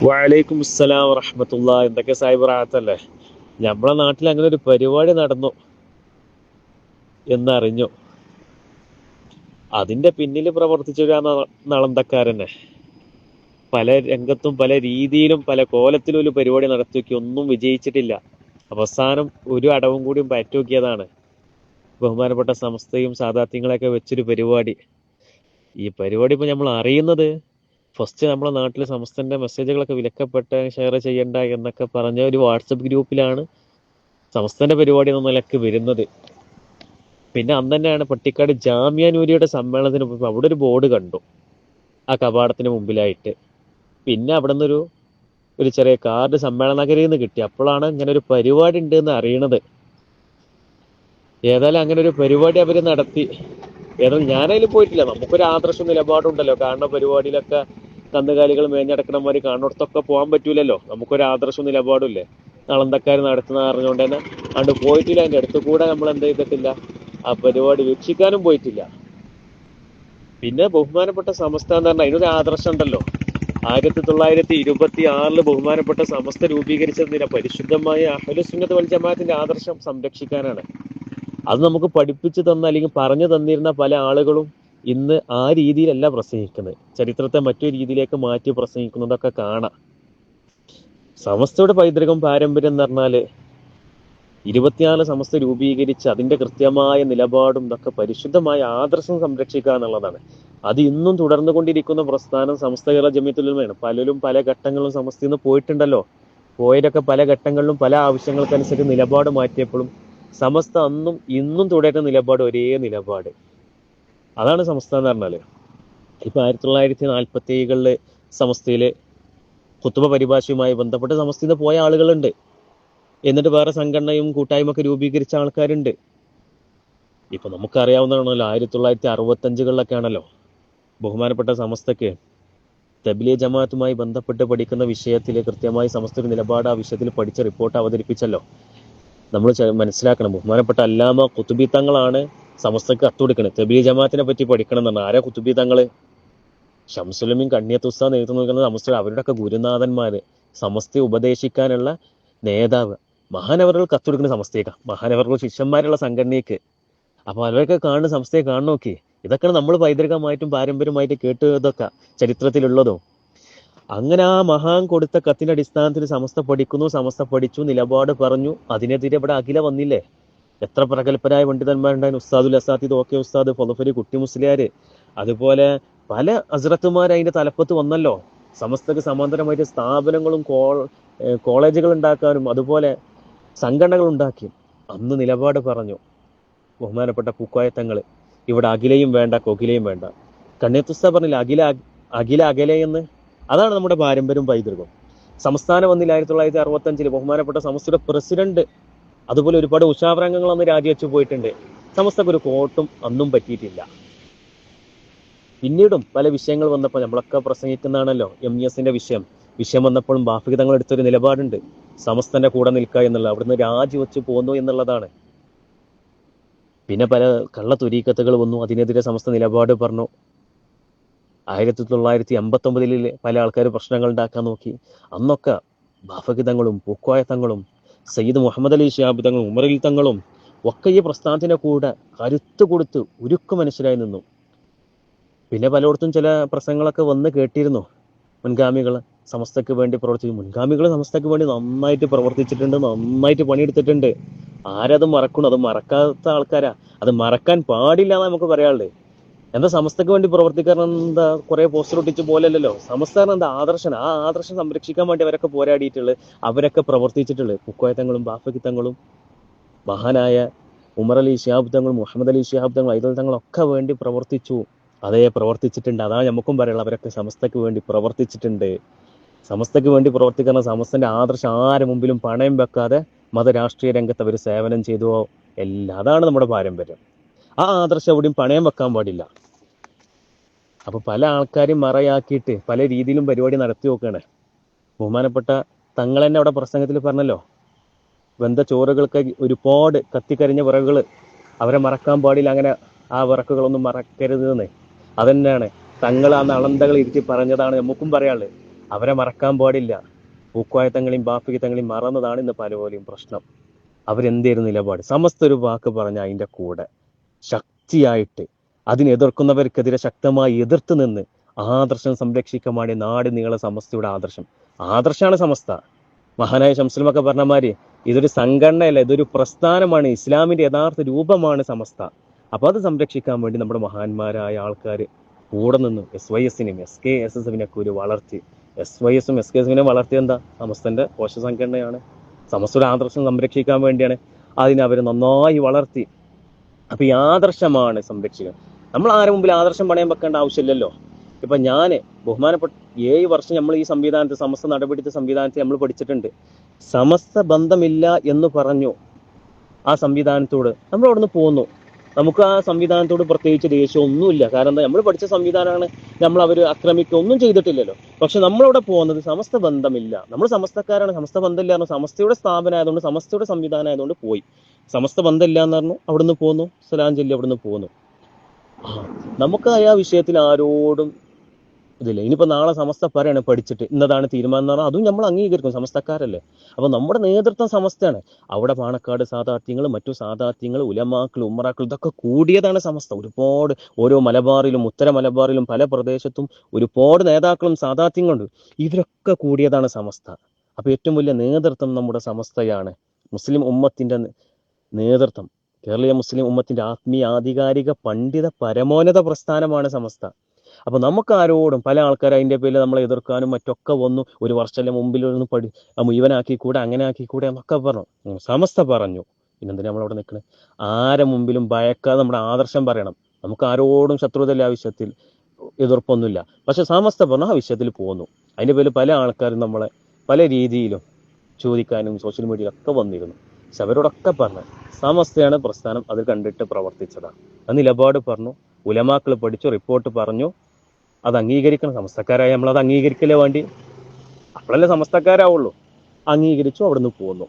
വലൈക്കും അസ്സലാം വറഹമത്തുള്ള എന്തൊക്കെ സാഹിബ് റാത്തല്ലേ നമ്മളെ നാട്ടിൽ അങ്ങനെ ഒരു പരിപാടി നടന്നു എന്നറിഞ്ഞു. അതിന്റെ പിന്നിൽ പ്രവർത്തിച്ച ഒരു നളന്തക്കാരനെ. പല രംഗത്തും പല രീതിയിലും പല കോലത്തിലും ഒരു പരിപാടി നടത്തിയൊക്കെ ഒന്നും വിജയിച്ചിട്ടില്ല. അവസാനം ഒരു അടവും കൂടിയും പറ്റുനോക്കിയതാണ്. ബഹുമാനപ്പെട്ട സംസ്ഥയും സാധാത്യങ്ങളെയൊക്കെ വെച്ചൊരു പരിപാടി. ഈ പരിപാടി ഇപ്പൊ നമ്മൾ അറിയുന്നത് ഫസ്റ്റ് നമ്മളെ നാട്ടിൽ സമസ്തന്റെ മെസ്സേജുകളൊക്കെ വിലക്കപ്പെട്ട ഷെയർ ചെയ്യണ്ട എന്നൊക്കെ പറഞ്ഞ ഒരു വാട്സപ്പ് ഗ്രൂപ്പിലാണ് സമസ്തന്റെ പരിപാടി എന്ന നിലയ്ക്ക് വരുന്നത്. പിന്നെ അന്ന് തന്നെയാണ് പട്ടിക്കാട് ജാമ്യാനൂരിയുടെ സമ്മേളനത്തിന് മുമ്പ് അവിടെ ഒരു ബോർഡ് കണ്ടു. ആ കവാടത്തിന് മുമ്പിലായിട്ട്. പിന്നെ അവിടെ നിന്നൊരു ഒരു ചെറിയ കാർഡ് സമ്മേളനഗരിയിൽ നിന്ന് കിട്ടി. അപ്പോഴാണ് ഇങ്ങനെ ഒരു പരിപാടി ഉണ്ട് എന്ന് അറിയണത്. ഏതായാലും അങ്ങനെ ഒരു പരിപാടി അവർ നടത്തി. ഏതായാലും ഞാനതിൽ പോയിട്ടില്ല. നമുക്കൊരു ആദർശ നിലപാടുണ്ടല്ലോ. കാരണം പരിപാടിയിലൊക്കെ കന്നുകാലികൾ മേഞ്ഞടക്കണമാതിരി കാണുന്നിടത്തൊക്കെ പോകാൻ പറ്റൂലല്ലോ. നമുക്കൊരു ആദർശ നിലപാടില്ലേ നളന്തക്കാർ നടത്തുന്ന അറിഞ്ഞുകൊണ്ട് തന്നെ അതുകൊണ്ട് പോയിട്ടില്ല. അതിന്റെ അടുത്ത് കൂടെ നമ്മൾ എന്ത് ചെയ്തിട്ടില്ല? ആ പരിപാടി വീക്ഷിക്കാനും പോയിട്ടില്ല. പിന്നെ ബഹുമാനപ്പെട്ട സമസ്ത എന്ന് പറഞ്ഞാൽ അതിനൊരു ആദർശം ഉണ്ടല്ലോ. ആയിരത്തി തൊള്ളായിരത്തി ഇരുപത്തി ആറിൽ ബഹുമാനപ്പെട്ട സമസ്ത രൂപീകരിച്ചതിന് പരിശുദ്ധമായ അഹലുസുന്നത്ത് വൽ ജമാഅത്തിന്റെ ആദർശം സംരക്ഷിക്കാനാണ്. അത് നമുക്ക് പഠിപ്പിച്ചു തന്ന അല്ലെങ്കിൽ പറഞ്ഞു തന്നിരുന്ന പല ആളുകളും ഇന്ന് ആ രീതിയിലല്ല പ്രസംഗിക്കുന്നത്. ചരിത്രത്തെ മറ്റൊരു രീതിയിലേക്ക് മാറ്റി പ്രസംഗിക്കുന്നതൊക്കെ കാണാം. സമസ്തയുടെ പൈതൃകം പാരമ്പര്യം എന്ന് പറഞ്ഞാൽ ഇരുപത്തിനാല് സമസ്ത രൂപീകരിച്ച് അതിന്റെ കൃത്യമായ നിലപാടും ഇതൊക്കെ പരിശുദ്ധമായ ആദർശം സംരക്ഷിക്കുക എന്നുള്ളതാണ്. അത് ഇന്നും തുടർന്നു കൊണ്ടിരിക്കുന്ന പ്രസ്ഥാനം സമസ്ത കേരള ജമ്യത്തിലുമാണ് പലരും പല ഘട്ടങ്ങളും സമസ്തയിൽ നിന്ന് പോയിട്ടുണ്ടല്ലോ. പോയതൊക്കെ പല ഘട്ടങ്ങളിലും പല ആവശ്യങ്ങൾക്കനുസരിച്ച് നിലപാട് മാറ്റിയപ്പോഴും സമസ്ത അന്നും ഇന്നും തുടരുന്ന നിലപാട് ഒരേ നിലപാട്. അതാണ് സമസ്ത എന്ന് പറഞ്ഞാൽ. ഇപ്പൊ ആയിരത്തി തൊള്ളായിരത്തി നാൽപ്പത്തി ഏഴുകളിലെ സമസ്തയിൽ കുത്തുബ പരിഭാഷയുമായി ബന്ധപ്പെട്ട് നിന്ന് പോയ ആളുകളുണ്ട്. എന്നിട്ട് വേറെ സംഘടനയും കൂട്ടായ്മ ഒക്കെ രൂപീകരിച്ച ആൾക്കാരുണ്ട്. ഇപ്പൊ നമുക്കറിയാവുന്നതാണല്ലോ ആയിരത്തി തൊള്ളായിരത്തി അറുപത്തി അഞ്ചുകളിലൊക്കെ ആണല്ലോ ബഹുമാനപ്പെട്ട സമസ്തക്ക് തബ്ലീ ജമാഅത്തുമായി ബന്ധപ്പെട്ട് പഠിക്കുന്ന വിഷയത്തിൽ കൃത്യമായി സമസ്ത നിലപാട് ആ വിഷയത്തിൽ പഠിച്ച റിപ്പോർട്ട് അവതരിപ്പിച്ചല്ലോ. നമ്മൾ മനസ്സിലാക്കണം ബഹുമാനപ്പെട്ട അല്ലാമ കുത്തുബി തങ്ങളാണ് സമസ്തക്ക് കത്ത് കത്തുകൊടുക്കണത് തബീ ജമാഅത്തിനെ പറ്റി പഠിക്കണം എന്നാണ്. ആരാ കുത്തുബി തങ്ങൾ? ഷംസുലമീൻ ഉസ്താദ് നേതൃത്വം നോക്കുന്ന സമസ്ത അവരുടെയൊക്കെ ഗുരുനാഥന്മാര്. സമസ്തയെ ഉപദേശിക്കാനുള്ള നേതാവ്. മഹാനവറുകൾ കത്തുകൊടുക്കുന്ന സമസ്തയൊക്കെ. മഹാനവറുകൾ ശിഷ്യന്മാരുള്ള സംഘടനയ്ക്ക്. അപ്പൊ അവരൊക്കെ കാണുന്ന സംസ്ഥയെ കാണു നോക്കി. ഇതൊക്കെയാണ് നമ്മൾ പൈതൃകമായിട്ടും പാരമ്പര്യമായിട്ട് കേട്ടതൊക്കെ ചരിത്രത്തിലുള്ളതും. അങ്ങനെ ആ മഹാൻ കൊടുത്ത കത്തിന്റെ അടിസ്ഥാനത്തിൽ സമസ്ത പഠിക്കുന്നു സമസ്ത പഠിച്ചു നിലപാട് പറഞ്ഞു. അതിനെതിരെ ഇവിടെ അഖില വന്നില്ലേ? എത്ര പ്രഗത്ഭരായ പണ്ഡിതന്മാരുണ്ടായിരുന്നു. ഉസ്താദുൽ അസാത്തിദ് ഓക്കെ ഉസ്താദ് ഫൊലഫരി കുട്ടി മുസ്ലിയാര്. അതുപോലെ പല അസ്രത്തുമാർ അതിന്റെ തലപ്പത്ത് വന്നല്ലോ. സമസ്തക്ക് സമാന്തരമായിട്ട് സ്ഥാപനങ്ങളും കോളേജുകൾ ഉണ്ടാക്കാനും അതുപോലെ സംഘടനകൾ ഉണ്ടാക്കി അന്ന് നിലപാട് പറഞ്ഞു ബഹുമാനപ്പെട്ട പൂക്കോയത്തങ്ങൾ ഇവിടെ അഖിലയും വേണ്ട കൊകിലയും വേണ്ട. കണ്ണിയത്തുസ്ത പറഞ്ഞില്ല അഖില അഖില അകലെ എന്ന്? അതാണ് നമ്മുടെ പാരമ്പര്യം പൈതൃകം. സംസ്ഥാനം വന്നില്ല ആയിരത്തി തൊള്ളായിരത്തി അറുപത്തി അഞ്ചിൽ ബഹുമാനപ്പെട്ട സംസ്ഥയുടെ പ്രസിഡന്റ് അതുപോലെ ഒരുപാട് ഉഷാവരംഗങ്ങൾ അന്ന് രാജിവെച്ചു പോയിട്ടുണ്ട്. സമസ്തക്ക് ഒരു കോട്ടും അന്നും പറ്റിയിട്ടില്ല. പിന്നീടും പല വിഷയങ്ങൾ വന്നപ്പോൾ നമ്മളൊക്കെ പ്രസംഗിക്കുന്നതാണല്ലോ എം ഇ എസിന്റെ വിഷയം. വിഷയം വന്നപ്പോഴും ബാഫിക തങ്ങൾ എടുത്തൊരു നിലപാടുണ്ട്. സമസ്തന്റെ കൂടെ നിൽക്കുക എന്നുള്ള അവിടുന്ന് രാജിവെച്ച് പോന്നു എന്നുള്ളതാണ്. പിന്നെ പല കള്ള തുരീക്കത്തുകൾ വന്നു അതിനെതിരെ സമസ്ത നിലപാട് പറഞ്ഞു. ആയിരത്തി തൊള്ളായിരത്തി അമ്പത്തൊമ്പതിൽ പല ആൾക്കാർ പ്രശ്നങ്ങൾ ഉണ്ടാക്കാൻ നോക്കി. അന്നൊക്കെ ബാഫകിതങ്ങളും പൂക്കോയ തങ്ങളും സയ്യിദ് മുഹമ്മദ് അലി ഷിഹാബ് തങ്ങളും ഉമറിൽ തങ്ങളും ഒക്കെ ഈ കൂടെ കരുത്തു കൊടുത്ത് ഉരുക്കു മനസ്സിലായി നിന്നു. പിന്നെ പലയിടത്തും ചില പ്രസംഗങ്ങളൊക്കെ വന്ന് കേട്ടിരുന്നു. മുൻഗാമികൾ സമസ്തക്ക് വേണ്ടി പ്രവർത്തിച്ചു. മുൻഗാമികൾ സമസ്തക്ക് വേണ്ടി നന്നായിട്ട് പ്രവർത്തിച്ചിട്ടുണ്ട് നന്നായിട്ട് പണിയെടുത്തിട്ടുണ്ട്. ആരത് മറക്കണം? അത് മറക്കാത്ത ആൾക്കാരാ. അത് മറക്കാൻ പാടില്ല എന്ന് നമുക്ക് പറയാനുള്ളത്. എന്താ സമസ്തക്ക് വേണ്ടി പ്രവർത്തിക്കാൻ എന്താ കുറെ പോസ്റ്റർ ഒട്ടിച്ച് പോലല്ലോ സമസ്ത പറഞ്ഞാ എന്താ ആദർശം ആ ആദർശം സംരക്ഷിക്കാൻ വേണ്ടി അവരൊക്കെ പോരാടിയിട്ടുള്ളത് അവരൊക്കെ പ്രവർത്തിച്ചിട്ടുള്ളത് കുക്കോയത്തങ്ങളും ബാഫക്കിത്തങ്ങളും മഹാനായ ഉമർ അലി ഷിഹാബ് മുഹമ്മദ് അലി ഷിഹാബ് തങ്ങളും ഐദൽ തങ്ങളും ഒക്കെ വേണ്ടി പ്രവർത്തിച്ചു. അതേ പ്രവർത്തിച്ചിട്ടുണ്ട്. അതാണ് നമുക്കും പറയുള്ളത് അവരൊക്കെ സമസ്തക്ക് വേണ്ടി പ്രവർത്തിച്ചിട്ടുണ്ട്. സമസ്തക്ക് വേണ്ടി പ്രവർത്തിക്കുന്ന സമസ്തന്റെ ആദർശം ആരെ മുമ്പിലും പണയം വെക്കാതെ മതരാഷ്ട്രീയ രംഗത്ത് അവർ സേവനം ചെയ്തു. എല്ലാം അതാണ് നമ്മുടെ പാരമ്പര്യം. ആ ആദർശം എവിടെയും പണയം വെക്കാൻ പാടില്ല. അപ്പൊ പല ആൾക്കാരും മറയാക്കിയിട്ട് പല രീതിയിലും പരിപാടി നടത്തി നോക്കുകയാണ്. ബഹുമാനപ്പെട്ട തങ്ങൾ തന്നെ അവിടെ പ്രസംഗത്തിൽ പറഞ്ഞല്ലോ വെന്ത ചോറുകൾക്ക് ഒരുപാട് കത്തിക്കരിഞ്ഞ വിറകുകൾ അവരെ മറക്കാൻ പാടില്ല അങ്ങനെ ആ വിറക്കുകളൊന്നും മറക്കരുത് എന്ന് അതന്നെയാണ് തങ്ങൾ ആ നളന്തകൾ ഇരുത്തി പറഞ്ഞതാണ് നമുക്കും പറയാനുള്ളത്. അവരെ മറക്കാൻ പാടില്ല. പൂക്കോയ തങ്ങളെയും ബാപ്പിക്ക് തങ്ങളെയും മറന്നതാണ് ഇന്ന് പലപോലെയും പ്രശ്നം. അവരെന്തായിരുന്നു നിലപാട്? സമസ്ത ഒരു വാക്ക് പറഞ്ഞ അതിന്റെ കൂടെ. ശക്തിയായിട്ട് അതിനെ എതിർക്കുന്നവർക്കെതിരെ ശക്തമായി എതിർത്ത് നിന്ന് ആദർശം സംരക്ഷിക്കുമാണ് നാട് നീള സമസ്തയുടെ ആദർശം. ആദർശമാണ് സമസ്ത. മഹാനായ ശംസുലമൊക്കെ പറഞ്ഞമാര് ഇതൊരു സംഘടനയല്ല ഇതൊരു പ്രസ്ഥാനമാണ്. ഇസ്ലാമിന്റെ യഥാർത്ഥ രൂപമാണ് സമസ്ത. അപ്പോൾ അത് സംരക്ഷിക്കാൻ വേണ്ടി നമ്മുടെ മഹാന്മാരായ ആൾക്കാർ കൂടെ നിന്ന്. എസ് വൈ എസിനെയും എസ് കെ എസ് എസ് എഫിനൊക്കെ ഒരു വളർത്തി. എസ് വൈ എസും എസ് കെ എസ് എഫിനെ എന്താ? സമസ്തന്റെ കോശ സംഘടനയാണ്. സമസ്തയുടെ ആദർശം സംരക്ഷിക്കാൻ വേണ്ടിയാണ്. അതിനെ അവർ നന്നായി വളർത്തി. അപ്പൊ ഈ ആദർശമാണ് സംരക്ഷിക്കുക. നമ്മൾ ആരുടെ മുമ്പിൽ ആദർശം പണയം വെക്കേണ്ട ആവശ്യമില്ലല്ലോ? ഇപ്പൊ ഞാൻ ബഹുമാനപ്പെട്ട ഏഴ് വർഷം നമ്മൾ ഈ സംവിധാനത്തെ സമസ്ത നടപടിത്തെ സംവിധാനത്തെ നമ്മൾ പഠിച്ചിട്ടുണ്ട്. സമസ്ത ബന്ധമില്ല എന്ന് പറഞ്ഞു ആ സംവിധാനത്തോട് നമ്മൾ അവിടുന്ന് പോന്നു. നമുക്ക് ആ സംവിധാനത്തോട് പ്രത്യേകിച്ച് ദേഷ്യം ഒന്നുമില്ല കാരണം എന്താ നമ്മൾ പഠിച്ച സംവിധാനമാണ് നമ്മൾ അവർ ആക്രമിക്കുക ഒന്നും ചെയ്തിട്ടില്ലല്ലോ. പക്ഷെ നമ്മളവിടെ പോകുന്നത് സമസ്ത ബന്ധമില്ല. നമ്മൾ സമസ്തക്കാരാണ്. സമസ്ത ബന്ധമില്ല എന്ന് സമസ്തയുടെ സ്ഥാപനം ആയതുകൊണ്ട് സമസ്തയുടെ സംവിധാനം ആയതുകൊണ്ട് പോയി. സമസ്ത ബന്ധമില്ല എന്ന് പറഞ്ഞു അവിടുന്ന് പോന്നു. സലാം അവിടുന്ന് പോന്നു. നമുക്ക് ആ വിഷയത്തിൽ ആരോടും ഇതില്ല ഇനിയിപ്പോ നാളെ സമസ്ത പറയാണ് പഠിച്ചിട്ട്. ഇന്നതാണ് തീരുമാനം എന്ന് പറഞ്ഞാൽ അതും നമ്മൾ അംഗീകരിക്കും. സമസ്തക്കാരല്ലേ. അപ്പോൾ നമ്മുടെ നേതൃത്വം സമസ്തയാണ്. അവിടെ പാണക്കാട് സാധാർത്ഥ്യങ്ങൾ മറ്റു സാധാർത്ഥ്യങ്ങൾ ഉലമാക്കൾ ഉമ്മറാക്കൾ ഇതൊക്കെ കൂടിയതാണ് സമസ്ത. ഒരുപാട് ഓരോ മലബാറിലും ഉത്തര മലബാറിലും പല പ്രദേശത്തും ഒരുപാട് നേതാക്കളും സാധാർത്ഥ്യങ്ങളുണ്ട്. ഇവരൊക്കെ കൂടിയതാണ് സമസ്ത. അപ്പോൾ ഏറ്റവും വലിയ നേതൃത്വം നമ്മുടെ സമസ്തയാണ്. മുസ്ലിം ഉമ്മത്തിന്റെ നേതൃത്വം. കേരളീയ മുസ്ലിം ഉമ്മത്തിന്റെ ആത്മീയ ആധികാരിക പണ്ഡിത പരമോന്നത പ്രസ്ഥാനമാണ് സമസ്ത. അപ്പൊ നമുക്ക് ആരോടും പല ആൾക്കാർ അതിന്റെ പേരിൽ നമ്മളെ എതിർക്കാനും മറ്റൊക്കെ വന്നു. ഒരു വർഷത്തിന്റെ മുമ്പിൽ ഒന്ന് പഠി ആ മുഴുവനാക്കി കൂടെ അങ്ങനെ ആക്കി കൂടെ എന്നൊക്കെ പറഞ്ഞു. സമസ്ത പറഞ്ഞു. പിന്നെന്തിനാ നമ്മളവിടെ നിൽക്കുന്നത് ആരെ മുമ്പിലും ഭയക്കാതെ നമ്മുടെ ആദർശം പറയണം. നമുക്ക് ആരോടും ശത്രുതയില്ല ആ വിഷയത്തിൽ എതിർപ്പൊന്നുമില്ല. പക്ഷെ സമസ്ത പറഞ്ഞു ആ വിഷയത്തിൽ പോന്നു. അതിന്റെ പേരിൽ പല ആൾക്കാരും നമ്മളെ പല രീതിയിലും ചോദിക്കാനും സോഷ്യൽ മീഡിയയിലൊക്കെ വന്നിരുന്നു. പക്ഷെ അവരോടൊക്കെ പറഞ്ഞു സമസ്തയാണ് പ്രസ്ഥാനം അത് കണ്ടിട്ട് പ്രവർത്തിച്ചതാണ് ആ നിലപാട് പറഞ്ഞു ഉലമാക്കൾ പഠിച്ചു റിപ്പോർട്ട് പറഞ്ഞു. അത് അംഗീകരിക്കണം. സമസ്തക്കാരായ നമ്മൾ അത് അംഗീകരിക്കലേ വേണ്ടി? അപ്പോഴല്ലേ സമസ്തക്കാരാവുള്ളൂ. അംഗീകരിച്ചു അവിടുന്ന് പോന്നു.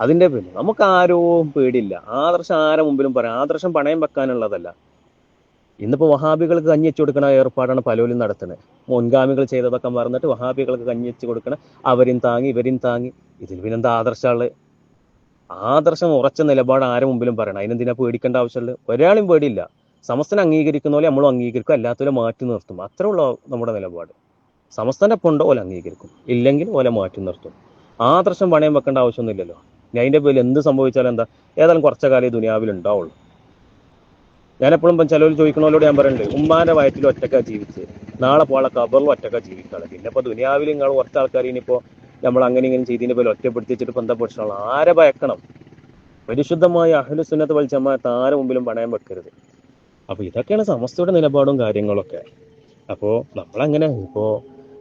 അതിന്റെ പിന്നെ നമുക്ക് ആരും പേടിയില്ല. ആദർശം ആരെ മുമ്പിലും പറയാം? ആദർശം പണയം വെക്കാനുള്ളതല്ല. ഇന്നിപ്പോ വഹാബികൾക്ക് കഞ്ഞി വെച്ച് കൊടുക്കണ ഏർപ്പാടാണ് പലരും നടത്തുന്നത്. മുൻഗാമികൾ ചെയ്തതൊക്കെ മറന്നിട്ട് വഹാബികൾക്ക് കഞ്ഞി വെച്ച് കൊടുക്കണം അവരും താങ്ങി ഇവരും താങ്ങി. ഇതിൽ പിന്നെന്താ ആദർശമുള്ളത്? ആദർശം ഉറച്ച നിലപാട് ആരെ മുമ്പിലും പറയണം? അതിനെന്തിനാ പേടിക്കേണ്ട ആവശ്യമുള്ളത്? ഒരാളും പേടിയില്ല. സമസ്തനെ അംഗീകരിക്കുന്ന പോലെ നമ്മളും അംഗീകരിക്കും അല്ലാത്തവരെ മാറ്റി നിർത്തും. അത്രേ ഉള്ള നമ്മുടെ നിലപാട്. സമസ്തന്റെ ഒപ്പം ഉണ്ടോ അംഗീകരിക്കും. ഇല്ലെങ്കിൽ ഓല മാറ്റി നിർത്തും. ആദർശം പണയം വെക്കേണ്ട ആവശ്യമൊന്നുമില്ലല്ലോ. ഞാൻ അതിന്റെ പേരിൽ എന്ത് സംഭവിച്ചാലും എന്താ? ഏതായാലും കുറച്ച കാലം ദുനിയാവിൽ ഉണ്ടാവുള്ളൂ. ഞാൻ എപ്പോഴും ചിലവർ ചോദിക്കണോലോട് ഞാൻ പറയുന്നുണ്ട് ഉമ്മാന്റെ വയറ്റിൽ ഒറ്റക്കാ ജീവിച്ച്. നാളെ പോളെ കബറിലും ഒറ്റക്കാ ജീവിക്കാതെ. പിന്നെ ഇപ്പൊ ദുനിയാവിൽ നിങ്ങൾ കുറച്ച് ആൾക്കാർ ഇനിയിപ്പോ നമ്മൾ അങ്ങനെ ഇങ്ങനെ ചെയ്തതിന്റെ പേരിൽ ഒറ്റപ്പെടുത്തിച്ചിട്ട് ബന്ധപ്പെട്ടിട്ടുള്ള എന്താ ആരെ ഭയക്കണം? പരിശുദ്ധമായ അഹ്ലു സുന്നത്ത് വൽ ജമാഅത്ത് ആരെ മുമ്പിലും പണയം വെക്കരുത്. അപ്പൊ ഇതൊക്കെയാണ് സമസ്തയുടെ നിലപാടും കാര്യങ്ങളൊക്കെ. അപ്പോ നമ്മളങ്ങനെ ഇപ്പോ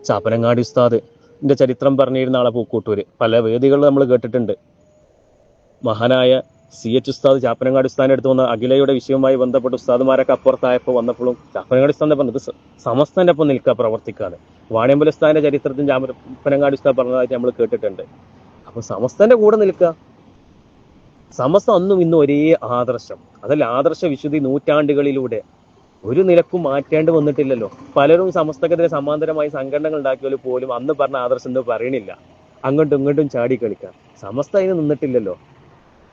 ചാപ്പനങ്ങാടി ഉസ്താദിന്റെ ചരിത്രം പറഞ്ഞിരുന്ന ആളെ പൂക്കൂട്ടൂര് പല വേദികളും നമ്മൾ കേട്ടിട്ടുണ്ട്. മഹാനായ സി എച്ച് ഉസ്താദ് ചാപ്പനങ്ങാടി ഉസ്താദിന്റെ അടുത്ത് വന്ന അഖിലയുടെ വിഷയവുമായി ബന്ധപ്പെട്ട് ഉസ്താദുമാരൊക്കെ അപ്പുറത്തായപ്പോൾ വന്നപ്പോഴും ചാപ്പനങ്ങാടി ഉസ്താദിന്റെ പറഞ്ഞത് സമസ്തന്റെ ഒപ്പം നിൽക്കുക പ്രവർത്തിക്കാതെ വാണിയമ്പല ചരിത്രത്തിൽ ചാപ്പനങ്ങാടി ഉസ്താദ് പറഞ്ഞതായിട്ട് നമ്മൾ കേട്ടിട്ടുണ്ട്. അപ്പോൾ സമസ്തന്റെ കൂടെ നിൽക്കുക സമസ്ത അന്നും ഇന്നും ഒരേ ആദർശം. അതല്ല ആദർശ വിശുദ്ധി നൂറ്റാണ്ടുകളിലൂടെ ഒരു നിലക്കും മാറ്റേണ്ടി വന്നിട്ടില്ലല്ലോ. പലരും സമസ്തക്കെതിരെ സമാന്തരമായി സംഘടനകൾ ഉണ്ടാക്കിയാൽ പോലും അന്ന് പറഞ്ഞ ആദർശം എന്ന് പറയണില്ല. അങ്ങോട്ടും ഇങ്ങോട്ടും ചാടി കളിക്കാൻ സമസ്ത അതിന് നിന്നിട്ടില്ലല്ലോ.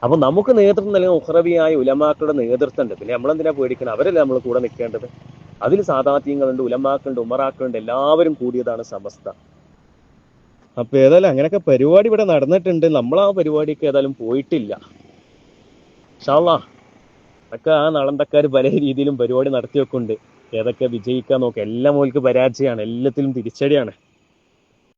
അപ്പൊ നമുക്ക് നേതൃത്വം നൽകുന്ന ഉഹ്റവിയായ ഉലമാക്കളുടെ നേതൃത്വം ഉണ്ട്. പിന്നെ നമ്മളെന്തിനാ പേടിക്കണം? അവരല്ലേ നമ്മൾ കൂടെ നിൽക്കേണ്ടത്. അതിൽ സാധാത്യങ്ങളുണ്ട് ഉലമാക്കളുണ്ട് ഉമറാക്കളുണ്ട്. എല്ലാവരും കൂടിയതാണ് സമസ്ത. അപ്പൊ ഏതായാലും അങ്ങനെയൊക്കെ പരിപാടി ഇവിടെ നടന്നിട്ടുണ്ട്. നമ്മൾ ആ പരിപാടിക്ക് ഏതായാലും പോയിട്ടില്ല. ഷാള്ളാ അതൊക്കെ ആ നളന്തക്കാർ പല രീതിയിലും പരിപാടി നടത്തി വെക്കുന്നുണ്ട് ഏതൊക്കെ വിജയിക്കാൻ നോക്കുക എല്ലാം ഓൽക്ക് പരാജയമാണ് എല്ലാത്തിലും തിരിച്ചടിയാണ്.